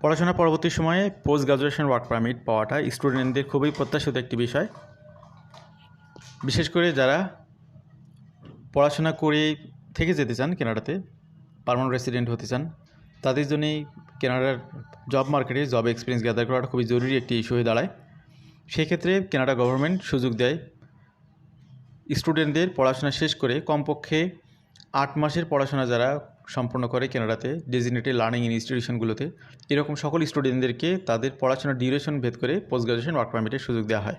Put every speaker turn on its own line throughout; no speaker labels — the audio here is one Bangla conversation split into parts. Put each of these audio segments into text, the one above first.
পড়াশোনা পরবর্তী সময়ে পোস্ট গ্রাজুয়েশন ওয়ার্ক পারমিট পাওয়াটা স্টুডেন্টদের খুবই প্রত্যাশিত একটি বিষয়। বিশেষ করে যারা পড়াশোনা করে থেকে যেতে চান কেনাডাতে, পারমানেন্ট রেসিডেন্ট হতে চান, তাদের জন্যই কেনাডার জব মার্কেটে জব এক্সপিরিয়েন্স গ্যাদার করাটা খুবই জরুরি একটি ইস্যু হয়ে দাঁড়ায়। সেক্ষেত্রে কেনাডা গভর্নমেন্ট সুযোগ দেয় স্টুডেন্টদের পড়াশোনা শেষ করে কমপক্ষে আট মাসের পড়াশোনা যারা সম্পন্ন করে কেনাডাতে ডেজিনেটেড লার্নিং ইনস্টিটিউশনগুলোতে। এরকম সকল স্টুডেন্টদেরকে তাদের পড়াশোনার ডিউরেশন ভেদ করে পোস্ট গ্রাজুয়েশন ওয়ার্ক পারমিটের সুযোগ দেওয়া হয়।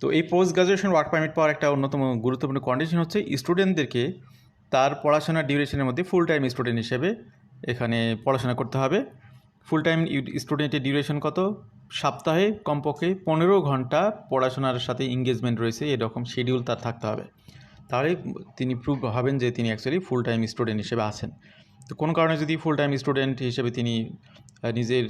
তো এই পোস্ট গ্রাজুয়েশন ওয়ার্ক পারমিট পাওয়ার একটা অন্যতম গুরুত্বপূর্ণ কন্ডিশন হচ্ছে স্টুডেন্টদেরকে তার পড়াশোনার ডিউরেশনের মধ্যে ফুল টাইম স্টুডেন্ট হিসেবে এখানে পড়াশোনা করতে হবে। ফুল টাইম স্টুডেন্টের ডিউরেশন কত? সপ্তাহে কমপক্ষে পনেরো ঘণ্টা পড়াশোনার সাথে এঙ্গেজমেন্ট রয়েছে, এরকম শিডিউল তার থাকতে হবে। তাহলে তিনি প্রুভ হবেন যে তিনি অ্যাকচুয়ালি ফুল টাইম স্টুডেন্ট হিসেবে আছেন। তো কোনো কারণে যদি ফুল টাইম স্টুডেন্ট হিসেবে তিনি নিজের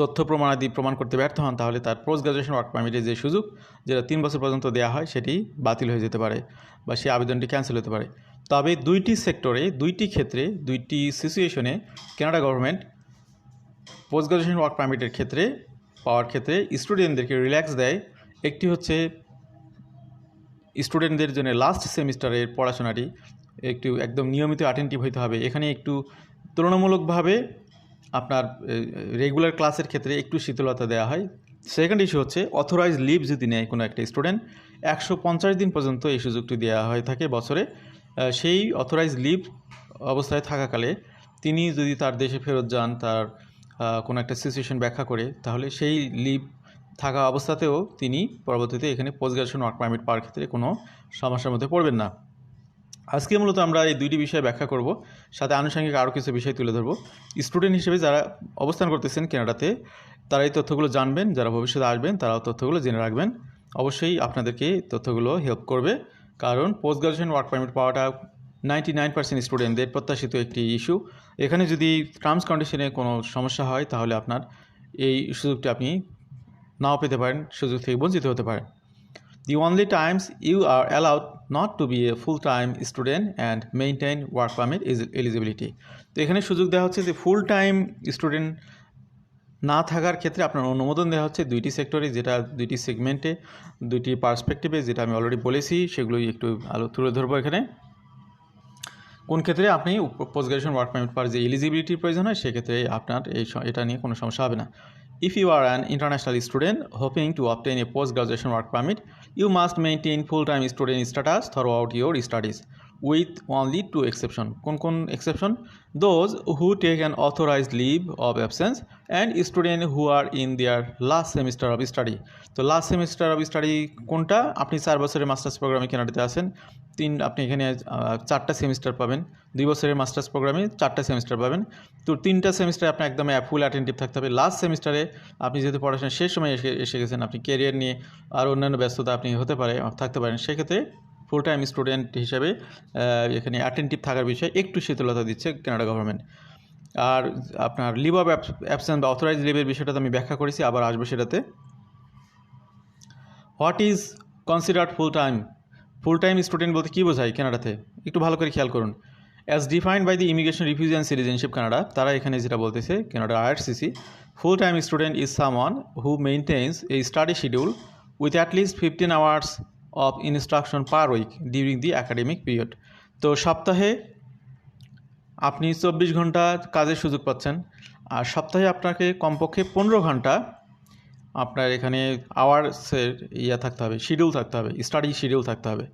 তথ্য প্রমাণাদি প্রমাণ করতে ব্যর্থ হন, তাহলে তার পোস্ট গ্রাজুয়েশন ওয়ার্ক পারমিটের যে সুযোগ, যেটা তিন বছর পর্যন্ত দেওয়া হয়, সেটি বাতিল হয়ে যেতে পারে বা সেই আবেদনটি ক্যান্সেল হতে পারে। তবে দুইটি সেক্টরে দুইটি ক্ষেত্রে, দুইটি সিচুয়েশনে Canada government post graduation work পারমিটের ক্ষেত্রে, পাওয়ার ক্ষেত্রে স্টুডেন্টদেরকে রিল্যাক্স দেয়। একটি হচ্ছে স্টুডেন্টদের জন্য লাস্ট সেমিস্টারের পড়াশোনাটি একটু একদম নিয়মিত অ্যাটেন্টিভ হইতে হবে। এখানে একটু তুলনামূলকভাবে আপনার রেগুলার ক্লাসের ক্ষেত্রে একটু শীতলতা দেওয়া হয়। সেকেন্ড ইস্যু হচ্ছে অথরাইজ লিভ যদি নেয় কোনো একটা স্টুডেন্ট একশো পঞ্চাশ দিন পর্যন্ত এই সুযোগটি দেওয়া হয়ে থাকে বছরে। সেই অথরাইজ লিভ অবস্থায় থাকাকালে তিনি যদি তার দেশে ফেরত যান, তার কোনো একটা সিচুয়েশন ব্যাখ্যা করে, তাহলে সেই লিভ থাকা অবস্থাতেও তিনি পরবর্তীতে এখানে পোস্ট গ্রাজুয়েশন ওয়ার্ক পারমিট পাওয়ার ক্ষেত্রে কোনো সমস্যার মধ্যে পড়বেন না। আজকে মূলত আমরা এই দুইটি বিষয় ব্যাখ্যা করব, সাথে আনুষঙ্গিক আরও কিছু বিষয় তুলে ধরবো। স্টুডেন্ট হিসেবে যারা অবস্থান করতেছেন কেনাডাতে তারা এই তথ্যগুলো জানবেন, যারা ভবিষ্যতে আসবেন, তারাও তথ্যগুলো জেনে রাখবেন। অবশ্যই আপনাদেরকে তথ্যগুলো হেল্প করবে, কারণ পোস্ট গ্রাজুয়েশন ওয়ার্ক পারমিট পাওয়াটা নাইনটি নাইন পার্সেন্ট স্টুডেন্টদের প্রত্যাশিত একটি ইস্যু এখানে যদি টার্মস কন্ডিশনে কোনো সমস্যা হয়, তাহলে আপনার এই সুযোগটি আপনি নাও পেতে পারেন, সুযোগ থেকে বঞ্চিত হতে পারেন। The only times you are allowed not to be a full time student and maintain work permit is eligibility. তো এখানে সুযোগ দেওয়া হচ্ছে যে ফুল টাইম স্টুডেন্ট না থাকার ক্ষেত্রে আপনার অনুমোদন দেওয়া হচ্ছে দুইটি সেক্টরে যেটা দুইটি সেগমেন্টে দুইটি পার্সপেক্টিভে যেটা আমি অলরেডি বলেছি, সেগুলোই একটু আলো তুলে ধরবো এখানে। কোন ক্ষেত্রে আপনি পোস্ট গ্রাজুয়েশন ওয়ার্ক পারমিট পাওয়ার যে এলিজিবিলিটির প্রয়োজন হয়, সেক্ষেত্রে আপনার এই এটা নিয়ে কোনো সমস্যা হবে না। If you are an international student hoping to obtain a post-graduation work permit, you must maintain full-time student status throughout your studies, with only two exception কোন কোন exception? Those who take an authorized leave of absence and student who are in their last semester of study তো লাস্ট সেমিস্টার অফ স্টাডি কোনটা? আপনি চার বছরের মাস্টার্স প্রোগ্রামে কেনাডাতে আসেন তিন, আপনি এখানে চারটা সেমিস্টার পাবেন। দুই বছরের মাস্টার্স প্রোগ্রামে চারটা সেমিস্টার পাবেন। তো তিনটা সেমিস্টারে আপনি একদম ফুল অ্যাটেন্টিভ থাকতে হবে। লাস্ট সেমিস্টারে আপনি যেহেতু পড়াশোনা শেষ সময় এসে এসে গেছেন, আপনি ক্যারিয়ার নিয়ে আর অন্যান্য ব্যস্ততা আপনি হতে পারে, থাকতে পারেন। সেক্ষেত্রে ফুল টাইম স্টুডেন্ট হিসাবে এখানে অ্যাটেন্টিভ থাকার বিষয়ে একটু শীতলতা দিচ্ছে কানাডা গভর্নমেন্ট আর আপনার লিভ অফ অ্যাবসেন্স বা অথরাইজ লিভের বিষয়টা আমি ব্যাখ্যা করেছি, আবার আসব সেটাতে। What is considered full time full time student বলতে কী বোঝায় কানাডাতে একটু ভালো করে খেয়াল করুন। As defined by the immigration refugee and citizenship Canada তারা এখানে যেটা বলতেছে Canada IRCC full time student is someone who maintains a study schedule with at least fifteen hours of instruction per week during the academic period তো সপ্তাহে আপনি চব্বিশ ঘণ্টা কাজের সুযোগ পাচ্ছেন। আর সপ্তাহে আপনাকে কমপক্ষে পনেরো ঘণ্টা আপনার এখানে আওয়ার্সের ইয়া থাকতে হবে শিডিউল থাকতে হবে স্টাডি শিডিউল থাকতে হবে।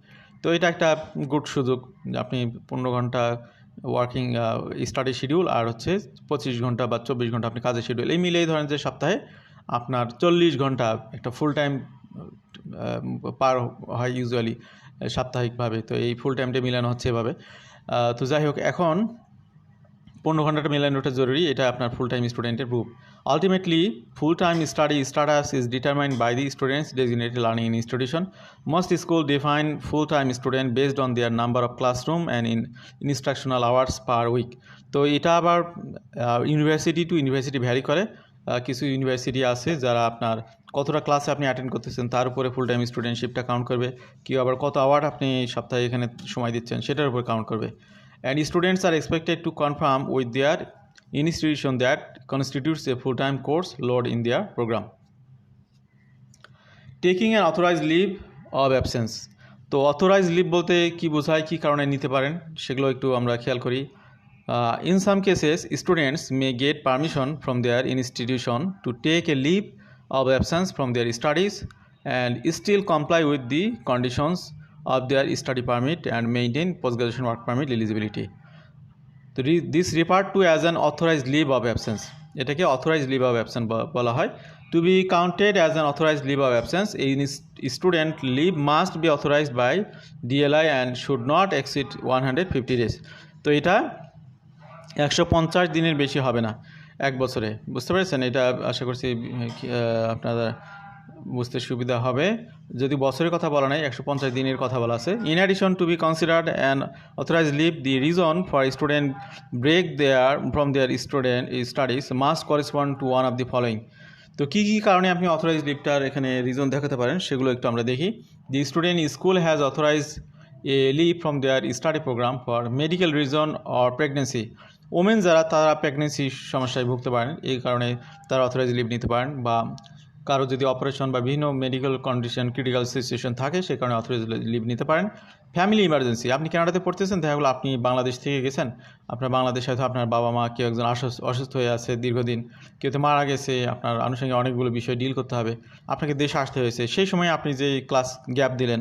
তো এটা একটা গুড সুযোগ আপনি পনেরো ঘণ্টা ওয়ার্কিং স্টাডি শিডিউল আর হচ্ছে পঁচিশ ঘণ্টা বা চব্বিশ ঘণ্টা আপনি কাজের শিডিউল এই মিলেই ধরেন যে সপ্তাহে আপনার চল্লিশ ঘণ্টা একটা ফুল টাইম পার হয় ইউজুয়ালি সাপ্তাহিকভাবে। তো এই ফুল টাইমটা মিলানো হচ্ছে এভাবে। তো যাই হোক, এখন পনেরো ঘন্টাটা মেলানোটা জরুরি, এটা আপনার ফুল টাইম স্টুডেন্টের proof ultimately full time study status is determined by the students designated learning institution most school define full time student based on their number of classroom and in instructional hours per week তো এটা আবার ইউনিভার্সিটি টু ইউনিভার্সিটি ভ্যারি করে। কিছু ইউনিভার্সিটি আছে যারা আপনার কতটা ক্লাসে আপনি অ্যাটেন্ড করতেছেন? তার উপরে ফুল টাইম স্টুডেন্টশিপটা কাউন্ট করবে। কেউ আবার কত আওয়ার আপনি সপ্তাহে এখানে সময় দিচ্ছেন, সেটার উপর কাউন্ট করবে। And students are expected to confirm with their institution that constitutes a full time course load in their programme taking an authorise leave of absence তো অথরাইজ লিভ বলতে কি বোঝায়, কী কারণে নিতে পারেন, সেগুলো একটু আমরা খেয়াল করি। In some cases students may get permission from their institution to take a leave from their studies and still comply with the conditions of their study permit and maintain post graduation work permit eligibility তো this refer to as an authorize leave of absence এটাকে অথরাইজ লিভ অফ অ্যাবসেন্স বলা হয়। Counted as an authorize leave of absence এই student leave must be authorized by DLI and should not exceed one hundred fifty days তো এটা একশো পঞ্চাশ দিনের বেশি হবে না। এক বছরে। বুঝতে পেরেছেন? এটা আশা করছি আপনারা বুঝতে সুবিধা হবে। যদি বছরের কথা বলা নাই, একশো পঞ্চাশ দিনের কথা বলা আছে। In addition to be considered and authorize leave the reason for student break their from their student studies must correspond to one of the following তো কী কী কারণে আপনি অথরাইজ লিভটার এখানে রিজন দেখাতে পারেন, সেগুলো একটু আমরা দেখি। The student school has authorize a leave from their study program for medical reason or pregnancy women যারা, তারা প্রেগনেন্সি সমস্যায় ভুগতে পারেন। এই কারণে তারা অথরাইজ লিভ নিতে পারেন বা কারও যদি অপারেশন বা বিভিন্ন মেডিকেল কন্ডিশন ক্রিটিক্যাল সিচুয়েশন থাকে, সে কারণে অথরাইজ লিভ নিতে পারেন। ফ্যামিলি ইমার্জেন্সি আপনি কানাডাতে পড়তেছেন, দেখা গেলো আপনি বাংলাদেশ থেকে গেছেন। আপনার বাংলাদেশে হয়তো আপনার বাবা মা কেউ একজন অসুস্থ হয়ে আছে দীর্ঘদিন। কেউ তো মারা গেছে, আপনার আনুষঙ্গিক অনেকগুলো বিষয় ডিল করতে হবে। আপনাকে দেশে আসতে হয়েছে। সেই সময় আপনি যে ক্লাস গ্যাপ দিলেন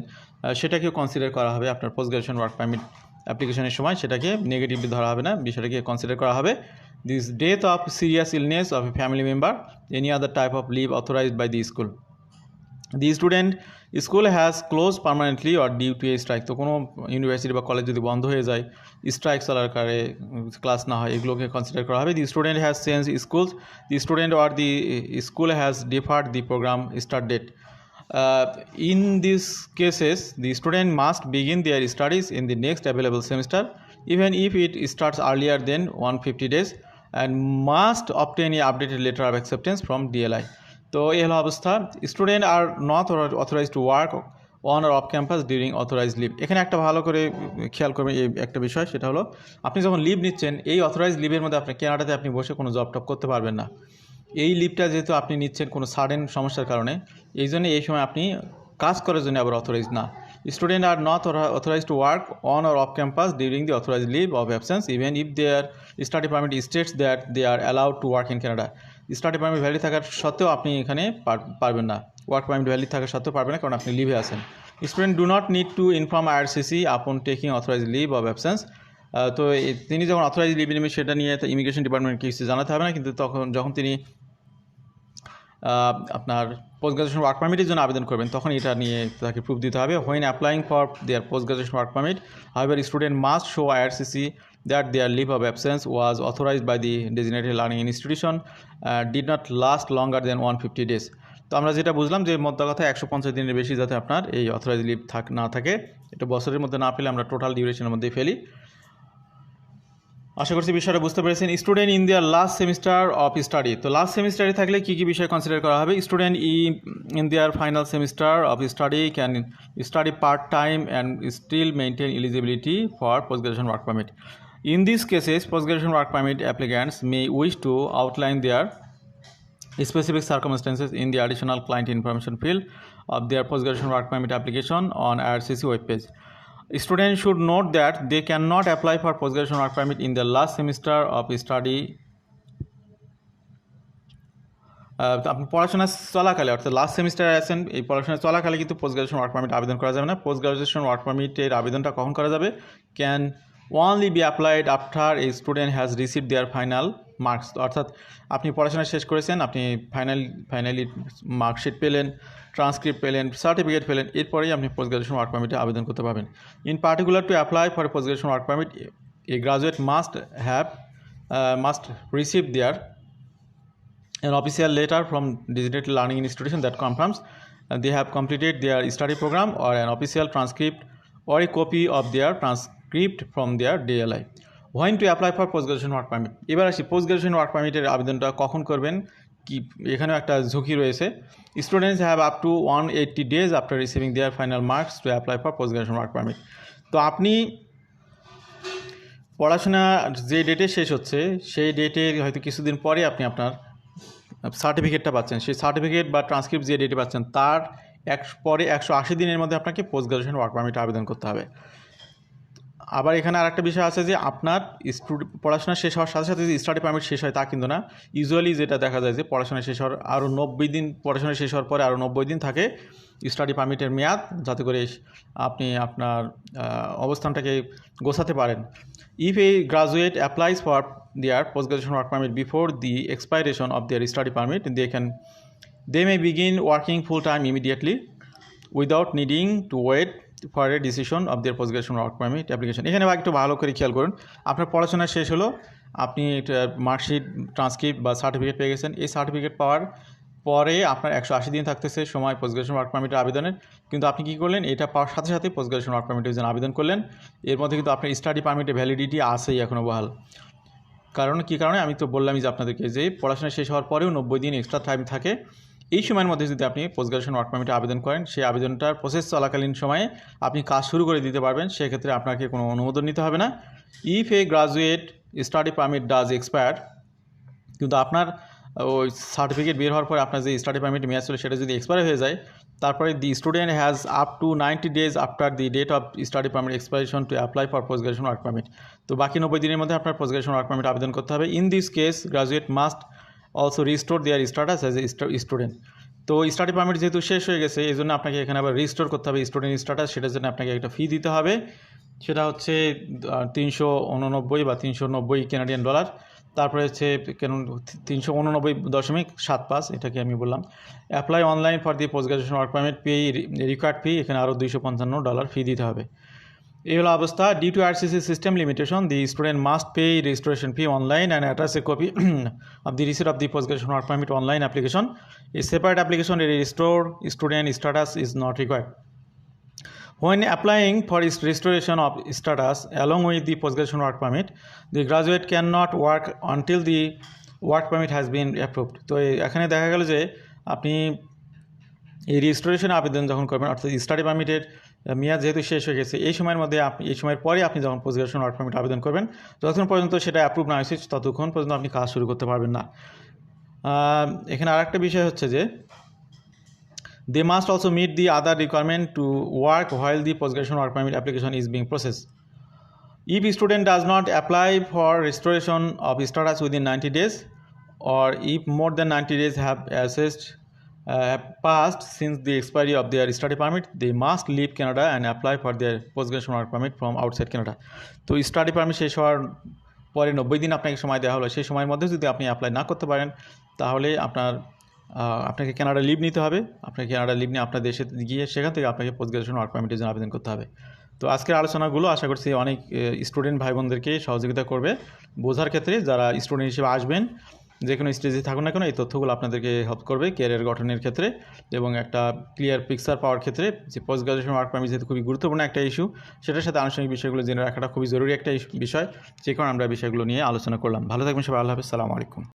সেটাকেও কনসিডার করা হবে। আপনার পোস্ট গ্রাজুয়েশন ওয়ার্ক পারমিট অ্যাপ্লিকেশনের সময় সেটাকে নেগেটিভলি ধরা হবে না, বিষয়টাকে কনসিডার করা হবে। This death of serious illness of a family member any other type of leave authorized by the school the student school has close permanently or due to a strike তো কোনো ইউনিভার্সিটি বা কলেজ যদি বন্ধ হয়ে যায় স্ট্রাইক চলার কারে ক্লাস না হয়, এগুলোকে কনসিডার করা হবে। The student has change schools the student or the school has deferred the program start date in these cases the student must begin their studies in the next available semester even if it starts earlier than 150 days and must obtain a updated letter of acceptance from DLI তো এই হলো অবস্থা student are not authorize to work on or off campus during authorize leave এখানে একটা ভালো করে খেয়াল করবেন এই একটা বিষয় সেটা হলো আপনি যখন লিভ নিচ্ছেন এই অথরাইজ লিভের মধ্যে আপনি কেনাডাতে আপনি বসে কোনো জব টপ করতে পারবেন না এই লিভটা যেহেতু আপনি নিচ্ছেন কোনো সাডেন সমস্যার কারণে, এই জন্য এই সময় আপনি কাজ করার জন্য আবার অথরাইজ না। Student are not authorize to work on or off campus during the authorize leave of absence even if their study permit states that they are allowed to work in Canada study permit valid থাকার সত্ত্বেও আপনি এখানে পারবেন না। ওয়ার্ক পারমিট ভ্যালি থাকার সত্ত্বেও পারবেন না, কারণ আপনি লিভে আছেন। Student do not need to inform IRCC upon taking authorize leave of absence তো তিনি যখন অথরাইজ লিভ নেবেন সেটা নিয়ে ইমিগ্রেশন ডিপার্টমেন্ট কিছু জানাতে হবে না, কিন্তু তখন যখন তিনি আপনার পোস্ট গ্রাজুয়েশন ওয়ার্ক পারমিটের জন্য আবেদন করবেন, তখন এটা নিয়ে তাকে প্রুফ দিতে হবে। When applying for their post graduation work permit হাইবার student must show IRCC that their leave of absence was authorized by the designated learning institution did not last longer than one fifty days তো আমরা যেটা বুঝলাম যে মধ্য কথা একশো পঞ্চাশ দিনের বেশি যাতে আপনার এই অথরাইজ লিভ থাক, না থাকে, এটা বছরের মধ্যে না পেলে আমরা টোটাল ডিউরেশনের মধ্যেই ফেলি। আশা করছি বিষয়টা বুঝতে পেরেছেন। Student in their last semester of study তো লাস্ট সেমিস্টারে থাকলে কী কী বিষয় কনসিডার করা হবে? Student E in their final semester of study can study part time and still maintain eligibility for post graduation work permit in this cases post graduation work permit applicants may wish to outline their specific specific circumstances in the additional client information field of their post-graduation work permit application on IRCC webpage. Students should note that they cannot apply for post-graduation work permit in the last semester of study আপনি পড়াশোনা চলাকালে, অর্থাৎ লাস্ট সেমিস্টারে আছেন, এই পড়াশোনা চলাকালে কিন্তু পোস্ট গ্রাজুয়েশন ওয়ার্ক পারমিট আবেদন করা যাবে না। পোস্ট গ্রাজুয়েশন ওয়ার্ক পারমিটের আবেদনটা কখন করা যাবে? Can only be applied after এই student has receive their final marks অর্থাৎ আপনি পড়াশোনা শেষ করেছেন আপনি ফাইনাল ফাইনালি মার্কশিট পেলেন ট্রান্সক্রিপ্ট পেলেন সার্টিফিকেট পেলেন এরপরেই আপনি পোস্ট গ্রাজুয়েশন ওয়ার্ক পারমিটে আবেদন করতে পারবেন। In particular to apply for post graduation work permit a graduate must have must receive their an official letter from designated learning institution that confirms uh, they have completed their study program or an official transcript or a copy of their transcript from their DLI. When to apply for post graduation work permit? এবার আসি পোস্ট গ্রাজুয়েশন ওয়ার্ক পারমিটের আবেদনটা কখন করবেন? কি, এখানেও একটা ঝুঁকি রয়েছে। Students have up to one eighty days after receiving their final marks to apply for post graduation work permit তো আপনি পড়াশোনা যে ডেটে শেষ হচ্ছে, সেই ডেটের হয়তো কিছুদিন পরে আপনি আপনার সার্টিফিকেটটা পাচ্ছেন। সেই সার্টিফিকেট বা ট্রান্সক্রিপ্ট যে ডেটে পাচ্ছেন, তার এক, পরে একশো আশি দিনের মধ্যে আপনাকে পোস্ট গ্রাজুয়েশন ওয়ার্ক পারমিট আবেদন করতে হবে। আবার এখানে আর একটা বিষয় আছে যে আপনার পড়াশোনা শেষ হওয়ার সাথে সাথে যদি স্টাডি পারমিট শেষ হয় তা কিন্তু না। ইউজুয়ালি যেটা দেখা যায় যে পড়াশোনা শেষ হওয়ার আরও নব্বই দিন, পড়াশোনা শেষ হওয়ার পরে আরও নব্বই দিন থাকে স্টাডি পারমিটের মেয়াদ, যাতে করে আপনি আপনার অবস্থানটাকে গোছাতে পারেন। If a graduate applies for their post graduation work permit before the expiration of their study permit they can they may begin working full time immediately without needing to wait for a decision of their post graduation work permit application এখানে একটু ভালো করে খেয়াল করুন। আপনার পড়াশোনা শেষ হলো, আপনি মার্কশিট ট্রান্সক্রিপ্ট বা সার্টিফিকেট পেয়ে গেছেন। এই সার্টিফিকেট পাওয়ার পরে আপনার একশো আশি দিন থাকতেছে সময় পোস্ট গ্রাজুয়েশন ওয়ার্ক পারমিটের আবেদনের। কিন্তু আপনি কী করলেন, এটা পাওয়ার সাথে সাথে পোস্ট গ্রাজুয়েশন ওয়ার্ক পারমিটের জন্য আবেদন করলেন। এর মধ্যে কিন্তু আপনার স্টাডি পারমিটের ভ্যালিডিটি আছেই এখনও বহাল। কারণ কী কারণে? আমি তো বললামই যে আপনাদেরকে যে পড়াশোনা শেষ হওয়ার পরেও নব্বই দিন এক্সট্রা টাইম থাকে। এই সময়ের মধ্যে যদি আপনি পোস্ট গ্রাজুয়েশন ওয়ার্ক পারমিটে আবেদন করেন, সেই আবেদনটার প্রসেস চলাকালীন সময়ে আপনি কাজ শুরু করে দিতে পারবেন, সেক্ষেত্রে আপনাকে কোনো অনুমোদন নিতে হবে না। If a graduate study permit does expire কিন্তু আপনার ওই সার্টিফিকেট বের হওয়ার পরে আপনার যে স্টাডি পারমিট মেয়াদ ছিল সেটা যদি এক্সপায়ার হয়ে যায়, তারপরে the student has up to ninety days after the date of study permit expiration to apply for post graduation work permit তো বাকি নব্বই দিনের মধ্যে আপনার পোস্ট গ্রাজুয়েশন ওয়ার্ক পারমিট আবেদন করতে হবে। In this case graduate must also restore their status as a student তো স্টাডি পারমিট যেহেতু শেষ হয়ে গেছে, এই জন্য আপনাকে এখানে আবার রিস্টোর করতে হবে স্টুডেন্ট স্ট্যাটাস সেটার জন্য আপনাকে একটা ফি দিতে হবে। সেটা হচ্ছে তিনশো উননব্বই বা তিনশো নব্বই কেনাডিয়ান ডলার তারপরে হচ্ছে কেন, তিনশো উননব্বই দশমিক সাত পাঁচ, এটাকে আমি বললাম। Apply online for the post graduation work permit pay required fee এখানে আরও দুইশো পঞ্চান্ন ডলার ফি দিতে হবে। এই হলো অবস্থা। Due to RCC system limitation the student must pay registration fee online and attach a copy of the receipt of the post graduation work permit online application a separate application a restore student status is not required When applying for restoration of status along with the post-graduation work permit, the graduate cannot work until the work permit has been approved. তো এখানে দেখা গেল যে আপনি এই রেজিস্ট্রেশন আবেদন যখন করবেন অর্থাৎ স্টাডি পারমিটের মেয়াদ যেহেতু শেষ হয়ে গেছে, এই সময়ের মধ্যে আপনি এই সময়ের পরে আপনি যখন পজিগ্রেশন ওয়ার্ক পারমিট আবেদন করবেন যতক্ষণ পর্যন্ত সেটা অ্যাপ্রুভ না হয়েছে ততক্ষণ পর্যন্ত আপনি কাজ শুরু করতে পারবেন না। এখানে আর একটা বিষয় হচ্ছে যে they must also meet the other requirement to work while the post graduation work permit application is being process if student does not apply for registration of status within ninety days or if more than ninety days have assessed passed since the expiry of their study permit, they must leave Canada and apply for their post-graduation work permit from outside Canada. তো স্টাডি পারমিট শেষ হওয়ার পরে নব্বই দিন আপনাকে সময় দেওয়া হলো। সেই সময়ের মধ্যে যদি আপনি অ্যাপ্লাই না করতে পারেন তাহলে আপনার আপনাকে কানাডা লিভ নিতে হবে। আপনাকে কানাডা লিভ নিয়ে আপনার দেশে গিয়ে সেখান থেকে আপনাকে পোস্ট গ্রাজুয়েশন ওয়ার্ক পারমিটের জন্য আবেদন করতে হবে। তো আজকের আলোচনাগুলো আশা করছি অনেক স্টুডেন্ট ভাই বোনদেরকে সহযোগিতা করবে। বোঝার ক্ষেত্রে যারা স্টুডেন্ট হিসেবে আসবেন যে কোনো স্টেজে থাকুন না কেন, এই তথ্যগুলো আপনাদেরকে হেল্প করবে ক্যারিয়ার গঠনের ক্ষেত্রে এবং একটা ক্লিয়ার পিকচার পাওয়ার ক্ষেত্রে যে পোস্ট গ্রাজুয়েশন ওয়ার্ক পারমিট যেহেতু খুবই গুরুত্বপূর্ণ একটা ইস্যু সেটার সাথে আনুষঙ্গিক বিষয়গুলো জেনে রাখাটা খুবই জরুরি একটা বিষয় যে কারণে আমরা বিষয়গুলো নিয়ে আলোচনা করলাম। ভালো থাকবেন সবাই, আল্লাহ হাফিজ, সালামু আলাইকুম।